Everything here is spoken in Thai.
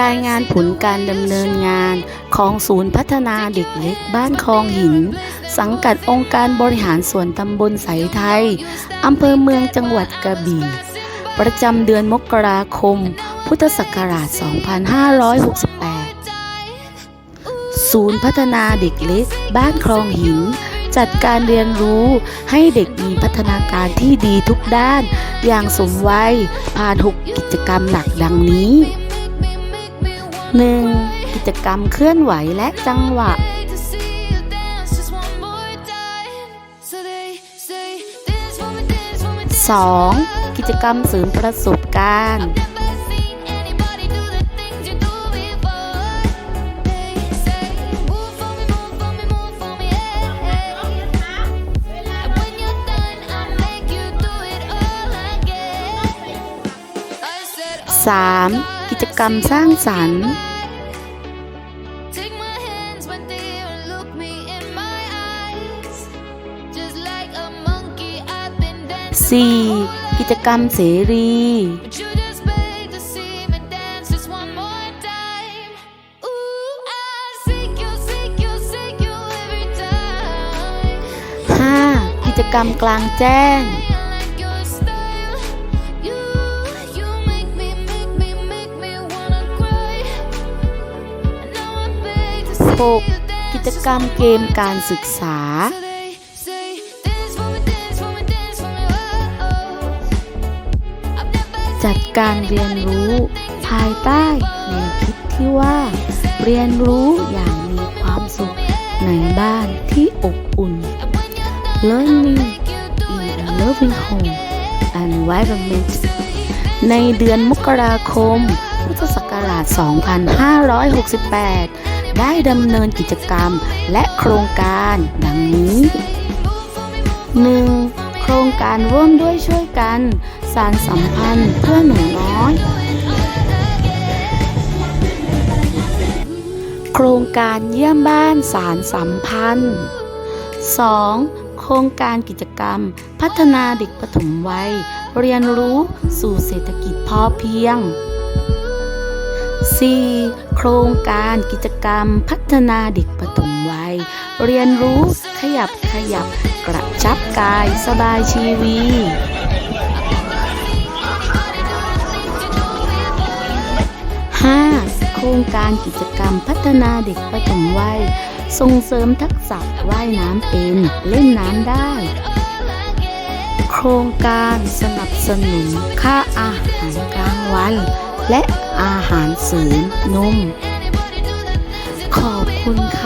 รายงานผลการดำเนินงานของศูนย์พัฒนาเด็กเล็กบ้านคลองหิน สังกัดองค์การบริหารส่วนตำบลสายไทยอำเภอเมืองจังหวัดกระบี่ ประจำเดือนมกราคม พุทธศักราช 2568 ศูนย์พัฒนาเด็กเล็กบ้านคลองหิน จัดการเรียนรู้ให้เด็กมีพัฒนาการที่ดีทุกด้าน อย่างสมวัยผ่าน 6 กิจกรรมหลักดังนี้ 1. กิจกรรมเคลื่อนไหวและจังหวะ 2. กิจกรรมเสริมประสบการณ์ 3. กิจกรรมสร้างสรรค์ Take my hands when they look me in my eyes. Just like a monkey, I've been dancing. 4. กิจกรรมเสรี But you just beg to see me dance just one more time. Ooh, I seek you, seek you, seek you every time. 5. กิจกรรมกลางแจ้ง 6. กิจกรรมเกมการศึกษา จัดการเรียนรู้ภายใต้แนวคิดที่ว่า เรียนรู้อย่างมีความสุขในบ้านที่อบอุ่น Learning in a loving home environment ในเดือนมกราคม พุทธศักราช 2568 ได้ดำเนินกิจกรรมและโครงการดังนี้ 1. โครงการร่วมด้วยช่วยกัน สารสัมพันธ์เพื่อหนูน้อย โครงการเยี่ยมบ้านสารสัมพันธ์ 2. โครงการกิจกรรม พัฒนาเด็กปฐมวัย เรียนรู้สู่เศรษฐกิจพอเพียง 4. โครงการกิจกรรมพัฒนาเด็กปฐมวัย เรียนรู้ขยับขยับกระชับกายสบายชีวี 5. โครงการกิจกรรมพัฒนาเด็กปฐมวัย ส่งเสริมทักษะว่ายน้ำเป็นเล่นน้ำได้ โครงการสนับสนุนค่าอาหารกลางวัน และอาหารเสริมนม ขอบคุณค่ะ